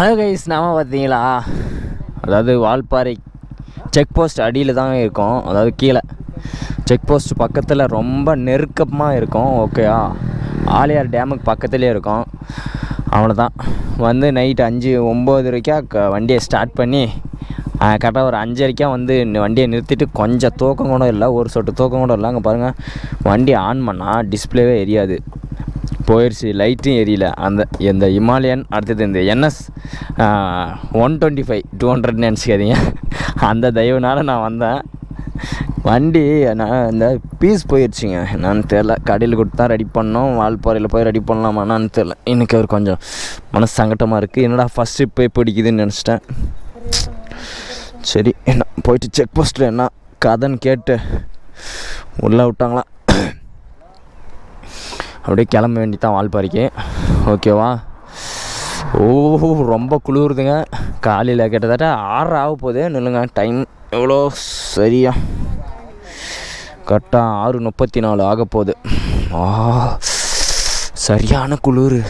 Hello guys நாம பார்த்தீங்களா? அதாவது வால்பாறை செக் போஸ்ட் அடியில் தான் இருக்கும். அதாவது கீழே. செக் போஸ்ட் பக்கத்தில் ரொம்ப நெருக்கமாக இருக்கும். ஓகேயா ஆலியார் டேமுக்கு பக்கத்துலேயே இருக்கும். அவ்வளோதான் வந்து நைட்டு அஞ்சு ஒம்போதரைக்கா க வண்டியை ஸ்டார்ட் பண்ணி கரெக்டாக ஒரு அஞ்சரைக்கா வந்து வண்டியை நிறுத்திட்டு கொஞ்சம் தூக்கம் கூட இல்லை. ஒரு சொட்டு தூக்கம் கூட இல்லை. அங்கே பாருங்கள் வண்டி ஆன் பண்ணால் டிஸ்பிளேவே எரியாது. போயிடுச்சு லைட்டும் எரியல. அந்த இந்த இமாலயன் அடுத்தது இந்த NS one twenty five two ஹண்ட்ரட்னு நினச்சிக்காதீங்க. அந்த தயவுனால் நான் வந்தேன். வண்டி நான் இந்த பீஸ் போயிடுச்சுங்க என்னன்னு தெரில கடையில் கொடுத்து தான் ரெடி பண்ணோம். வால்பாறையில் போய் ரெடி பண்ணலாமான்னு தெரில இன்றைக்கி ஒரு கொஞ்சம் மனசு சங்கட்டமாக இருக்குது என்னடா ஃபஸ்ட்டு போய் பிடிக்குதுன்னு நினச்சிட்டேன். சரி என்ன போயிட்டு செக் போஸ்ட்டில் என்ன கதைன்னு கேட்டு உள்ளே விட்டாங்களா? அப்படியே கிளம்ப வேண்டி தான் வால்பாறைக்கு ஓகேவா? ஓ ரொம்ப குளிருதுங்க. காலையில் கிட்டத்தட்ட ஆறு ஆக போகுது. நில்லுங்க டைம் எவ்வளோ? சரியா. கரெக்டாக ஆறு முப்பத்தி நாலு ஆக போகுது. ஆ சரியான குளிர்.